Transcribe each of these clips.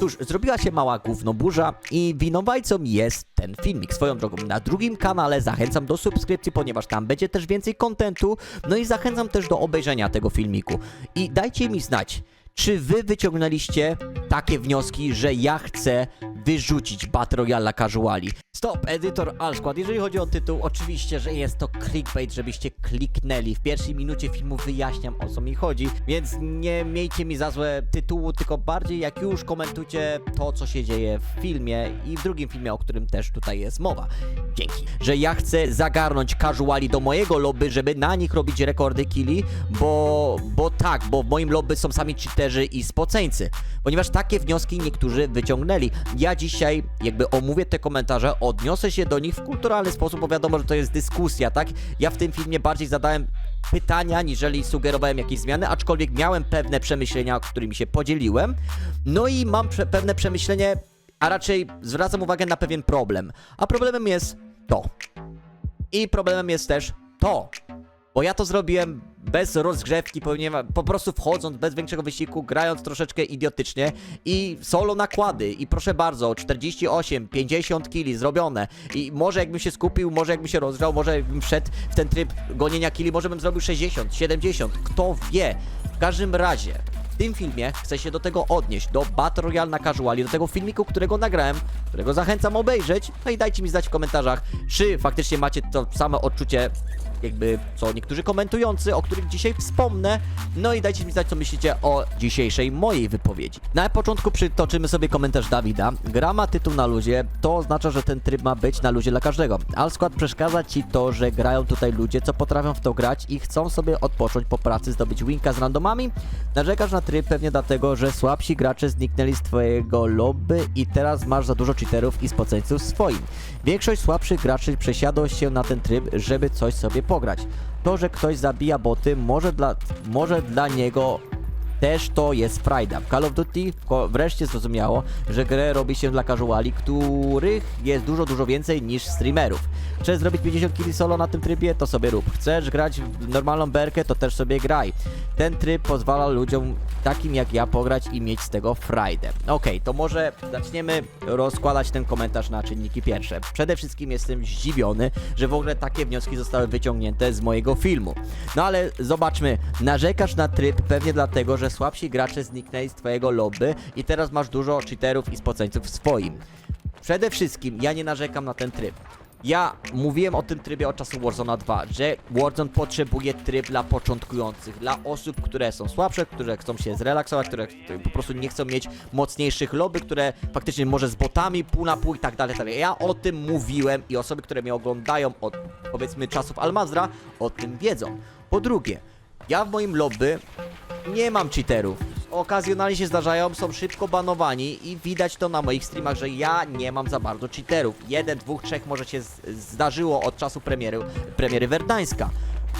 Cóż, zrobiła się mała gównoburza i winowajcą jest ten filmik. Swoją drogą, na drugim kanale zachęcam do subskrypcji, ponieważ tam będzie też więcej kontentu. No i zachęcam też do obejrzenia tego filmiku. I dajcie mi znać, czy wy wyciągnęliście takie wnioski, że ja chcę wyrzucić Battle Royale casuali? Stop, edytor Alskład. Jeżeli chodzi o tytuł, oczywiście, że jest to clickbait, żebyście kliknęli. W pierwszej minucie filmu wyjaśniam o co mi chodzi, więc nie miejcie mi za złe tytułu, tylko bardziej jak już komentujcie to, co się dzieje w filmie i w drugim filmie, o którym też tutaj jest mowa. Dzięki. Że ja chcę zagarnąć casuali do mojego lobby, żeby na nich robić rekordy killi, bo, bo tak, bo w moim lobby są sami cheaterzy i spoceńcy. Ponieważ takie wnioski niektórzy wyciągnęli. Ja dzisiaj jakby omówię te komentarze, odniosę się do nich w kulturalny sposób, bo wiadomo, że to jest dyskusja, tak? Ja w tym filmie bardziej zadałem pytania, niżeli sugerowałem jakieś zmiany, aczkolwiek miałem pewne przemyślenia, którymi się podzieliłem. No i mam prze pewne przemyślenie, a raczej zwracam uwagę na pewien problem. A problemem jest to. I problemem jest też to. Bo ja to zrobiłem bez rozgrzewki, po prostu wchodząc bez większego wysiłku, grając troszeczkę idiotycznie i solo nakłady. I proszę bardzo, 48, 50 kili zrobione. I może jakbym się skupił, może jakbym się rozgrzał, może jakbym wszedł w ten tryb gonienia kili, może bym zrobił 60, 70, kto wie. W każdym razie, w tym filmie chcę się do tego odnieść, do Battle Royale na casuali, do tego filmiku, którego nagrałem, którego zachęcam obejrzeć, no i dajcie mi znać w komentarzach, czy faktycznie macie to samo odczucie jakby co niektórzy komentujący, o których dzisiaj wspomnę. No i dajcie mi znać, co myślicie o dzisiejszej mojej wypowiedzi. Na początku przytoczymy sobie komentarz Dawida. Gra ma tytuł na luzie, to oznacza, że ten tryb ma być na luzie dla każdego. Al skład przeszkadza ci to, że grają tutaj ludzie, co potrafią w to grać i chcą sobie odpocząć po pracy, zdobyć winka z randomami. Narzekasz na tryb pewnie dlatego, że słabsi gracze zniknęli z twojego lobby i teraz masz za dużo cheaterów i spoceńców swoim. Większość słabszych graczy przesiadło się na ten tryb, żeby coś sobie pograć. To, że ktoś zabija boty, może dla, może dla niego też to jest frajda. W Call of Duty wreszcie zrozumiało, że grę robi się dla casuali, których jest dużo, dużo więcej niż streamerów. Chcesz zrobić 50 killi solo na tym trybie, to sobie rób. Chcesz grać w normalną berkę, to też sobie graj. Ten tryb pozwala ludziom takim jak ja pograć i mieć z tego frajdę. Okej, to może zaczniemy rozkładać ten komentarz na czynniki pierwsze. Przede wszystkim jestem zdziwiony, że w ogóle takie wnioski zostały wyciągnięte z mojego filmu. No ale zobaczmy, narzekasz na tryb pewnie dlatego, że słabsi gracze zniknęli z twojego lobby i teraz masz dużo cheaterów i spoceńców w swoim. Przede wszystkim ja nie narzekam na ten tryb. Ja mówiłem o tym trybie od czasu Warzona 2, że Warzone potrzebuje tryb dla początkujących, dla osób, które są słabsze, które chcą się zrelaksować, które po prostu nie chcą mieć mocniejszych lobby, które faktycznie może z botami pół na pół i tak dalej, tak dalej. Ja o tym mówiłem i osoby, które mnie oglądają od powiedzmy czasów Almazra o tym wiedzą. Po drugie, ja w moim lobby nie mam cheaterów. Okazjonalnie się zdarzają, są szybko banowani i widać to na moich streamach, że ja nie mam za bardzo cheaterów. Jeden, dwóch, trzech może się zdarzyło od czasu premiery, premiery Verdańska.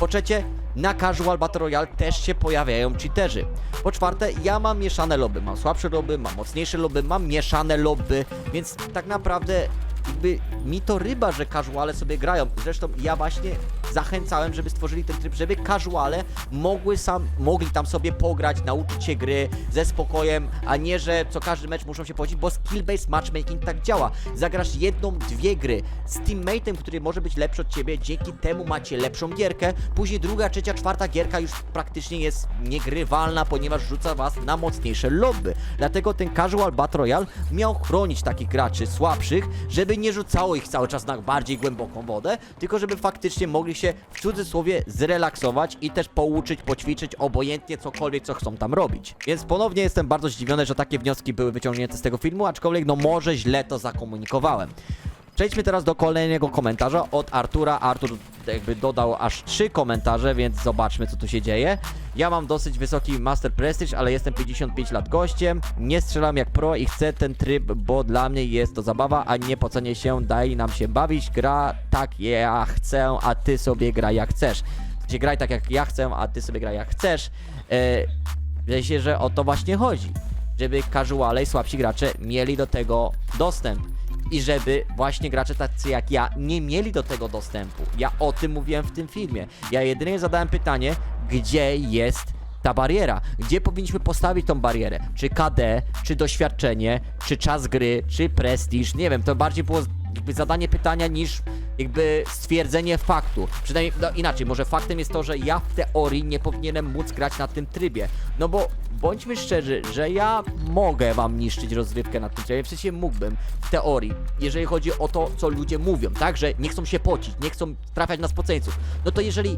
Po trzecie, na Casual Battle Royale też się pojawiają cheaterzy. Po czwarte, ja mam mieszane lobby. Mam słabsze lobby, mam mocniejsze lobby, mam mieszane lobby, więc tak naprawdę jakby mi to ryba, że casuale sobie grają. Zresztą ja właśnie zachęcałem, żeby stworzyli ten tryb, żeby casuale mogły sam, mogli tam sobie pograć, nauczyć się gry ze spokojem, a nie, że co każdy mecz muszą się podzielić, bo skill-based matchmaking tak działa. Zagrasz jedną, dwie gry z teammate'em, który może być lepszy od ciebie, dzięki temu macie lepszą gierkę, później druga, trzecia, czwarta gierka już praktycznie jest niegrywalna, ponieważ rzuca was na mocniejsze lobby. Dlatego ten Casual Battle Royale miał chronić takich graczy słabszych, żeby nie rzucało ich cały czas na bardziej głęboką wodę, tylko żeby faktycznie mogli się w cudzysłowie zrelaksować i też pouczyć, poćwiczyć obojętnie cokolwiek, co chcą tam robić. Więc ponownie jestem bardzo zdziwiony, że takie wnioski były wyciągnięte z tego filmu, aczkolwiek no może źle to zakomunikowałem. Przejdźmy teraz do kolejnego komentarza od Artura. Artur jakby dodał aż trzy komentarze, więc zobaczmy co tu się dzieje. Ja mam dosyć wysoki Master Prestige, ale jestem 55 lat gościem. Nie strzelam jak pro i chcę ten tryb, bo dla mnie jest to zabawa, a nie pocenie się, daj nam się bawić. Gra tak ja chcę, a ty sobie graj jak chcesz. Gdzie graj tak jak ja chcę, a ty sobie graj jak chcesz. Eee, Wydaje się, że o to właśnie chodzi. Żeby casuale i słabsi gracze mieli do tego dostęp i żeby właśnie gracze tacy jak ja nie mieli do tego dostępu. Ja o tym mówiłem w tym filmie. Ja jedynie zadałem pytanie, gdzie jest ta bariera. Gdzie powinniśmy postawić tą barierę? Czy KD, czy doświadczenie, czy czas gry, czy prestiż? Nie wiem, to bardziej było jakby zadanie pytania niż jakby stwierdzenie faktu. Przynajmniej no, inaczej, może faktem jest to, że ja w teorii nie powinienem móc grać na tym trybie. No bo bądźmy szczerzy, że ja mogę wam niszczyć rozrywkę na tym trybie, w mógłbym w teorii, jeżeli chodzi o to, co ludzie mówią, tak, że nie chcą się pocić, nie chcą trafiać na spoceńców. No to jeżeli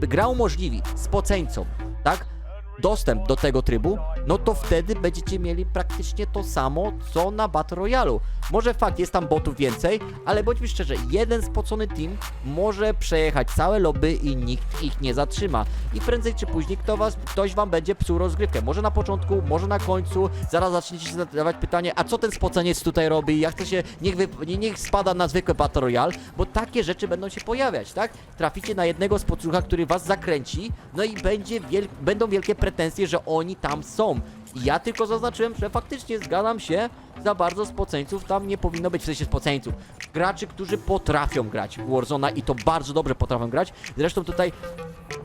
gra umożliwi spoceńcom, tak, dostęp do tego trybu, no to wtedy będziecie mieli praktycznie to samo, co na Battle Royale'u. Może fakt, jest tam botów więcej, ale bądźmy szczerzy, jeden spocony team może przejechać całe lobby i nikt ich nie zatrzyma. I prędzej czy później kto was, ktoś wam będzie psuł rozgrywkę. Może na początku, może na końcu, zaraz zaczniecie zadawać pytanie, a co ten spoceniec tutaj robi, jak to się, niech, wy, nie- niech spada na zwykłe Battle Royale, bo takie rzeczy będą się pojawiać, tak? Traficie na jednego spocucha, który was zakręci, no i będzie wiel będą wielkie pretensje, że oni tam są. I ja tylko zaznaczyłem, że faktycznie zgadzam się, za bardzo spoceńców tam nie powinno być, w sensie spoceńców. Graczy, którzy potrafią grać w Warzona i to bardzo dobrze potrafią grać. Zresztą tutaj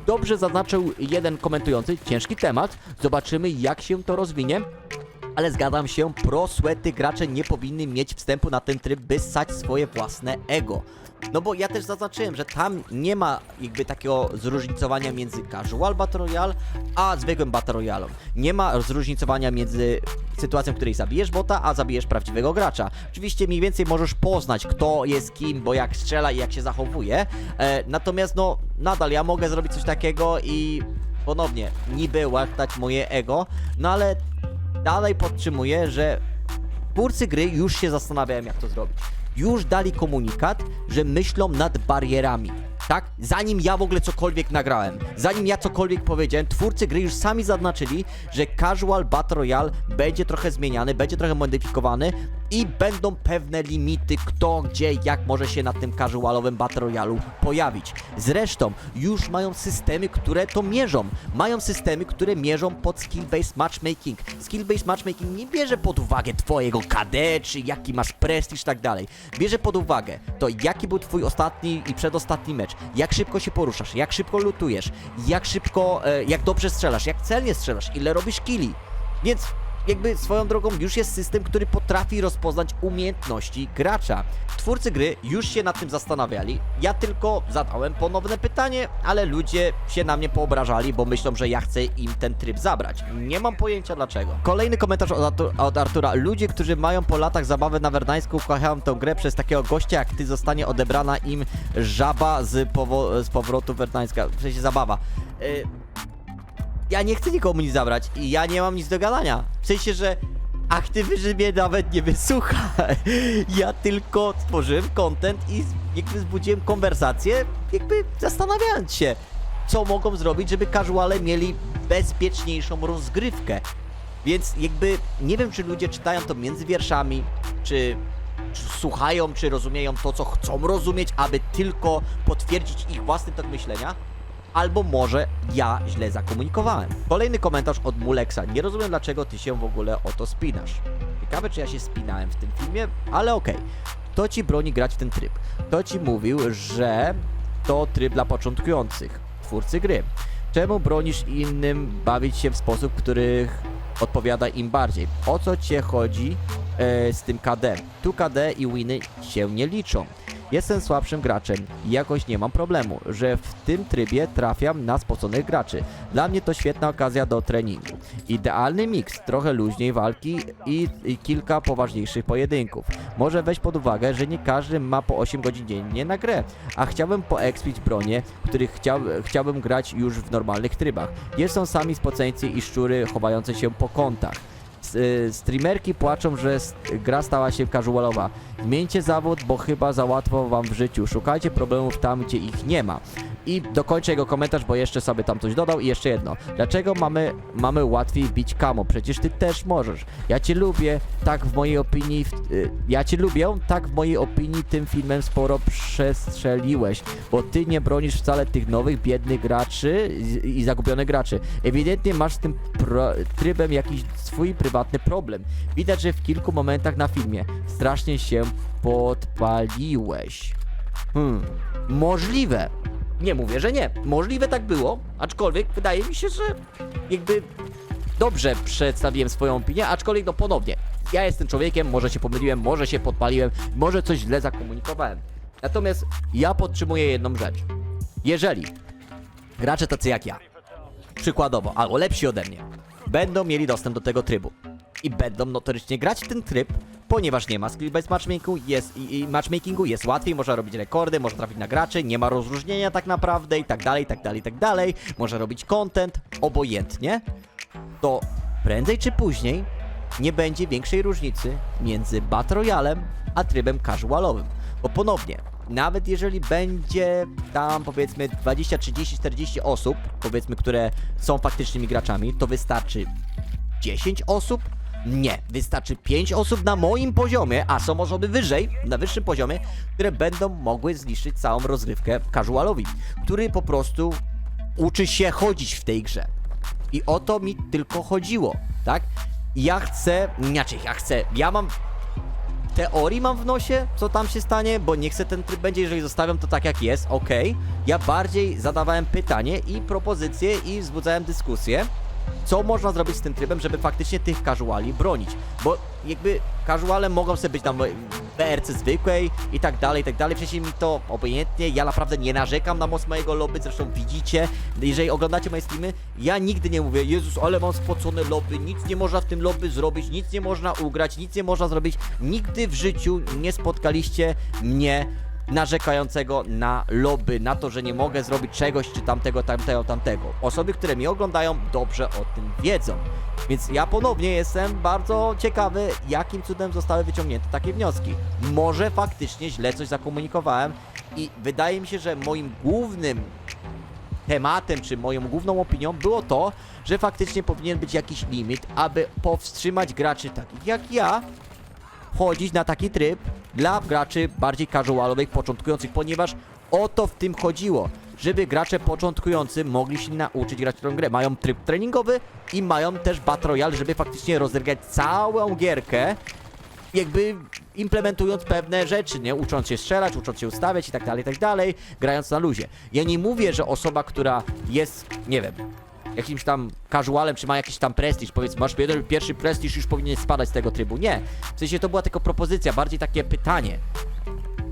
dobrze zaznaczył jeden komentujący, ciężki temat, zobaczymy jak się to rozwinie. Ale zgadzam się, pro sweaty gracze nie powinny mieć wstępu na ten tryb, by ssać swoje własne ego. No bo ja też zaznaczyłem, że tam nie ma jakby takiego zróżnicowania między casual Battle Royale, a zwykłym Battle Royale. Nie ma zróżnicowania między sytuacją, w której zabijesz bota, a zabijesz prawdziwego gracza. Oczywiście mniej więcej możesz poznać, kto jest kim, bo jak strzela i jak się zachowuje. E, natomiast no, nadal ja mogę zrobić coś takiego i ponownie, niby łatać moje ego, no ale dalej podtrzymuję, że twórcy gry już się zastanawiają, jak to zrobić. Już dali komunikat, że myślą nad barierami. Tak? Zanim ja w ogóle cokolwiek nagrałem, zanim ja cokolwiek powiedziałem, twórcy gry już sami zaznaczyli, że Casual Battle Royale będzie trochę zmieniany, będzie trochę modyfikowany i będą pewne limity, kto, gdzie, jak może się na tym casualowym Battle Royale'u pojawić. Zresztą już mają systemy, które to mierzą. Mają systemy, które mierzą pod skill-based matchmaking. Skill-based matchmaking nie bierze pod uwagę twojego KD, czy jaki masz prestiż i tak dalej. Bierze pod uwagę to, jaki był twój ostatni i przedostatni mecz, jak szybko się poruszasz, jak szybko lutujesz, jak szybko, e, jak dobrze strzelasz, jak celnie strzelasz, ile robisz killi. Więc jakby swoją drogą już jest system, który potrafi rozpoznać umiejętności gracza. Twórcy gry już się nad tym zastanawiali. Ja tylko zadałem ponowne pytanie, ale ludzie się na mnie poobrażali, bo myślą, że ja chcę im ten tryb zabrać. Nie mam pojęcia dlaczego. Kolejny komentarz od, Artu- od Artura. Ludzie, którzy mają po latach zabawę na Werdańsku, kochają tę grę przez takiego gościa jak ty, zostanie odebrana im żaba z, z powrotu Werdańska. W sensie zabawa. Y, ja nie chcę nikomu nic zabrać i ja nie mam nic do gadania. W sensie, że Activision mnie nawet nie wysłucha. Ja tylko tworzyłem content i jakby wzbudziłem konwersację, jakby zastanawiając się, co mogą zrobić, żeby casuale mieli bezpieczniejszą rozgrywkę. Więc jakby nie wiem, czy ludzie czytają to między wierszami, czy, czy słuchają, czy rozumieją to, co chcą rozumieć, aby tylko potwierdzić ich własny tok myślenia, albo może ja źle zakomunikowałem. Kolejny komentarz od Muleksa. Nie rozumiem, dlaczego ty się w ogóle o to spinasz. Ciekawe, czy ja się spinałem w tym filmie, ale okej. To ci broni grać w ten tryb. To ci mówił, że to tryb dla początkujących. Twórcy gry. Czemu bronisz innym bawić się w sposób, który odpowiada im bardziej? O co cię chodzi e, z tym KD? Tu KD i winy się nie liczą. Jestem słabszym graczem i jakoś nie mam problemu, że w tym trybie trafiam na spoconych graczy. Dla mnie to świetna okazja do treningu. Idealny miks, trochę luźniej walki i, i kilka poważniejszych pojedynków. Może weź pod uwagę, że nie każdy ma po 8 godzin dziennie na grę, a chciałbym poekspić bronie, których chciał, chciałbym grać już w normalnych trybach. Jest są sami spoceńcy i szczury chowające się po kątach. Y, Streamerki płaczą, że gra stała się casualowa. Zmieńcie zawód, bo chyba za łatwo wam w życiu. Szukajcie problemów tam, gdzie ich nie ma. I dokończę jego komentarz, bo jeszcze sobie tam coś dodał. I jeszcze jedno. Dlaczego mamy, mamy łatwiej bić kamo? Przecież ty też możesz. Ja cię lubię, tak w mojej opinii... W, y, ja cię lubię, tak w mojej opinii tym filmem sporo przestrzeliłeś. Bo ty nie bronisz wcale tych nowych, biednych graczy i, i zagubionych graczy. Ewidentnie masz z tym pro, trybem jakiś swój prywatny problem. Widać, że w kilku momentach na filmie strasznie się podpaliłeś. Hmm, możliwe. Nie mówię, że nie. Możliwe tak było, aczkolwiek wydaje mi się, że jakby dobrze przedstawiłem swoją opinię, aczkolwiek no ponownie, ja jestem człowiekiem, może się pomyliłem, może się podpaliłem, może coś źle zakomunikowałem. Natomiast ja podtrzymuję jedną rzecz. Jeżeli gracze tacy jak ja, przykładowo, albo lepsi ode mnie, będą mieli dostęp do tego trybu i będą notorycznie grać w ten tryb, ponieważ nie ma skill-based matchmakingu, jest, i, i matchmakingu, jest łatwiej, można robić rekordy, można trafić na graczy, nie ma rozróżnienia tak naprawdę i tak dalej, i tak dalej, i tak dalej, można robić content, obojętnie, to prędzej czy później nie będzie większej różnicy między Battle Royalem a trybem casualowym. Bo ponownie, nawet jeżeli będzie tam powiedzmy 20, 30, 40 osób, powiedzmy, które są faktycznymi graczami, to wystarczy 10 osób? Nie, wystarczy 5 osób na moim poziomie, a są osoby wyżej, na wyższym poziomie, które będą mogły zniszczyć całą rozgrywkę casualowi, który po prostu uczy się chodzić w tej grze. I o to mi tylko chodziło, tak? Ja chcę, inaczej, ja chcę, ja mam teorii mam w nosie, co tam się stanie, bo nie chcę ten tryb będzie, jeżeli zostawiam to tak jak jest, okej. Ja bardziej zadawałem pytanie i propozycje i wzbudzałem dyskusję, co można zrobić z tym trybem, żeby faktycznie tych casuali bronić, bo jakby casuale mogą sobie być tam BRC zwykłej i tak dalej, i tak dalej, przecież mi to obojętnie, ja naprawdę nie narzekam na moc mojego lobby, zresztą widzicie, jeżeli oglądacie moje streamy, ja nigdy nie mówię, Jezus, ale mam spocone lobby, nic nie można w tym lobby zrobić, nic nie można ugrać, nic nie można zrobić, nigdy w życiu nie spotkaliście mnie narzekającego na lobby, na to, że nie mogę zrobić czegoś, czy tamtego, tamtego, tamtego. Osoby, które mnie oglądają, dobrze o tym wiedzą. Więc ja ponownie jestem bardzo ciekawy, jakim cudem zostały wyciągnięte takie wnioski. Może faktycznie źle coś zakomunikowałem i wydaje mi się, że moim głównym tematem, czy moją główną opinią było to, że faktycznie powinien być jakiś limit, aby powstrzymać graczy takich jak ja, wchodzić na taki tryb dla graczy bardziej casualowych, początkujących, ponieważ o to w tym chodziło. Żeby gracze początkujący mogli się nauczyć grać tę grę. Mają tryb treningowy i mają też Battle Royale, żeby faktycznie rozergać całą gierkę, jakby implementując pewne rzeczy, nie? Ucząc się strzelać, ucząc się ustawiać i tak dalej, i tak dalej, grając na luzie. Ja nie mówię, że osoba, która jest, nie wiem, jakimś tam casualem, czy ma jakiś tam prestiż, powiedzmy, masz jeden, pierwszy prestiż, już powinien spadać z tego trybu. Nie. W sensie to była tylko propozycja, bardziej takie pytanie.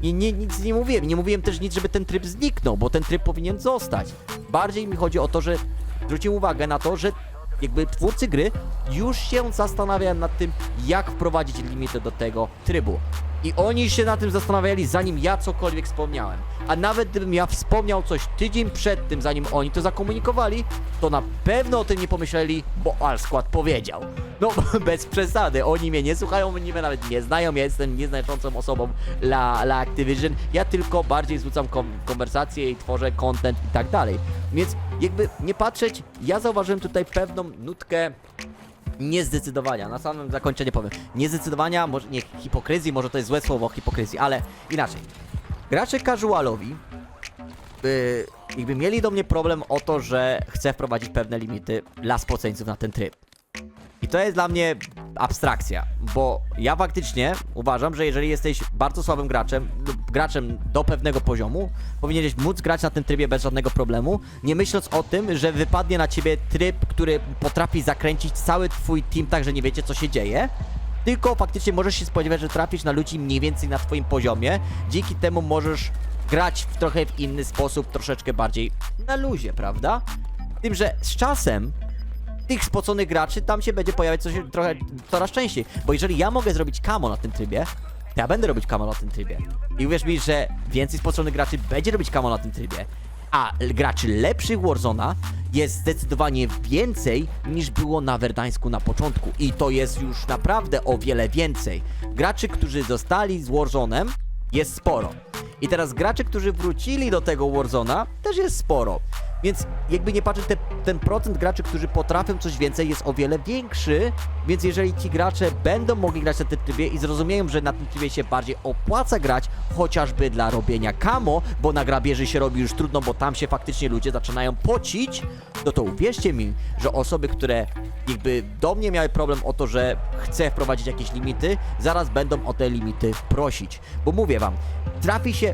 I nie, nic nie mówiłem. Nie mówiłem też nic, żeby ten tryb zniknął, bo ten tryb powinien zostać. Bardziej mi chodzi o to, że zwróciłem uwagę na to, że jakby twórcy gry już się zastanawiają nad tym, jak wprowadzić limity do tego trybu. I oni się na tym zastanawiali, zanim ja cokolwiek wspomniałem. A nawet gdybym ja wspomniał coś tydzień przed tym, zanim oni to zakomunikowali, to na pewno o tym nie pomyśleli, bo Alskład powiedział. No, bez przesady, oni mnie nie słuchają, oni mnie nawet nie znają, ja jestem nieznaczącą osobą dla, dla Activision, ja tylko bardziej zwrócam kom konwersacje i tworzę content i tak dalej. Więc jakby nie patrzeć, ja zauważyłem tutaj pewną nutkę niezdecydowania. Na samym zakończeniu powiem. Niezdecydowania, może nie hipokryzji, może to jest złe słowo hipokryzji, ale inaczej. Gracze casualowi by, jakby mieli do mnie problem o to, że chcę wprowadzić pewne limity dla spoceńców na ten tryb. I to jest dla mnie abstrakcja, bo ja faktycznie uważam, że jeżeli jesteś bardzo słabym graczem, lub graczem do pewnego poziomu, powinieneś móc grać na tym trybie bez żadnego problemu, nie myśląc o tym, że wypadnie na ciebie tryb, który potrafi zakręcić cały twój team tak, że nie wiecie co się dzieje. Tylko faktycznie możesz się spodziewać, że trafisz na ludzi mniej więcej na twoim poziomie. Dzięki temu możesz grać w trochę w inny sposób, troszeczkę bardziej na luzie, prawda? Tym, że z czasem tych spoconych graczy tam się będzie pojawiać coś trochę coraz częściej. Bo jeżeli ja mogę zrobić kamo na tym trybie, to ja będę robić kamo na tym trybie. I uwierz mi, że więcej spoconych graczy będzie robić kamo na tym trybie. A graczy lepszych Warzona jest zdecydowanie więcej niż było na Werdańsku na początku. I to jest już naprawdę o wiele więcej. Graczy, którzy zostali z Warzonem, jest sporo. I teraz graczy, którzy wrócili do tego Warzona, też jest sporo. Więc jakby nie patrzeć, te, ten procent graczy, którzy potrafią coś więcej, jest o wiele większy. Więc jeżeli ci gracze będą mogli grać na tym trybie i zrozumieją, że na tym trybie się bardziej opłaca grać, chociażby dla robienia kamo, bo na grabieży się robi już trudno, bo tam się faktycznie ludzie zaczynają pocić, no to uwierzcie mi, że osoby, które jakby do mnie miały problem o to, że chcę wprowadzić jakieś limity, zaraz będą o te limity prosić. Bo mówię wam, trafi się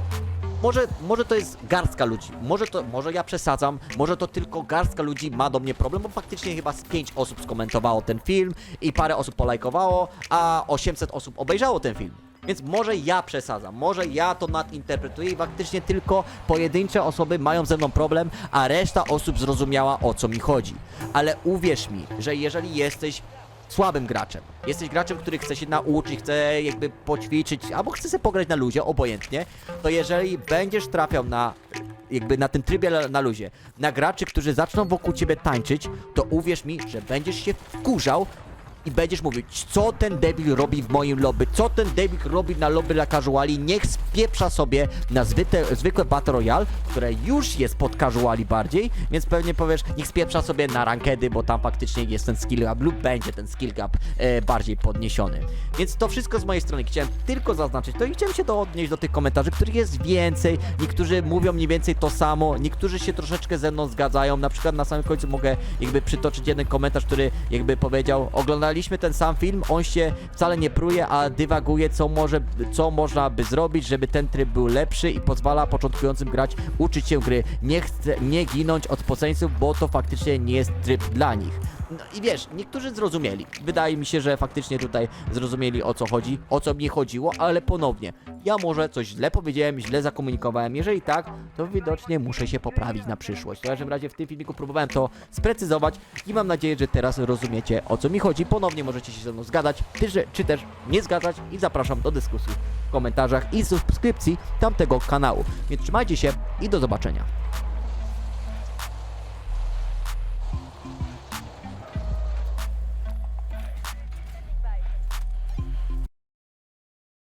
może, może to jest garstka ludzi, może to, może ja przesadzam, może to tylko garstka ludzi ma do mnie problem, bo faktycznie chyba z 5 osób skomentowało ten film i parę osób polajkowało, a 800 osób obejrzało ten film. Więc może ja przesadzam, może ja to nadinterpretuję i faktycznie tylko pojedyncze osoby mają ze mną problem, a reszta osób zrozumiała o co mi chodzi. Ale uwierz mi, że jeżeli jesteś słabym graczem. Jesteś graczem, który chce się nauczyć, chce jakby poćwiczyć, albo chce sobie pograć na luzie, obojętnie, to jeżeli będziesz trafiał na jakby na tym trybie na- na luzie, na graczy, którzy zaczną wokół ciebie tańczyć, to uwierz mi, że będziesz się wkurzał i będziesz mówić, co ten debil robi w moim lobby, co ten debil robi na lobby dla casuali, niech spieprza sobie na zwykłe, zwykłe Battle Royale, które już jest pod casuali bardziej, więc pewnie powiesz, niech spieprza sobie na rankedy, bo tam faktycznie jest ten skill gap lub będzie ten skill gap e, bardziej podniesiony. Więc to wszystko z mojej strony, chciałem tylko zaznaczyć to i chciałem się to odnieść do tych komentarzy, których jest więcej, niektórzy mówią mniej więcej to samo, niektórzy się troszeczkę ze mną zgadzają, na przykład na samym końcu mogę jakby przytoczyć jeden komentarz, który jakby powiedział, oglądaliśmy ten sam film, on się wcale nie pruje, a dywaguje, co może, co można by zrobić, żeby ten tryb był lepszy i pozwala początkującym grać uczyć się gry, nie chce, nie ginąć od poceńców, bo to faktycznie nie jest tryb dla nich. No i wiesz, niektórzy zrozumieli. Wydaje mi się, że faktycznie tutaj zrozumieli o co chodzi, o co mi chodziło, ale ponownie, ja może coś źle powiedziałem, źle zakomunikowałem. Jeżeli tak, to widocznie muszę się poprawić na przyszłość. W każdym razie w tym filmiku próbowałem to sprecyzować i mam nadzieję, że teraz rozumiecie o co mi chodzi. Ponownie możecie się ze mną zgadzać, czy też nie zgadzać i zapraszam do dyskusji w komentarzach i subskrypcji tamtego kanału. Więc trzymajcie się i do zobaczenia.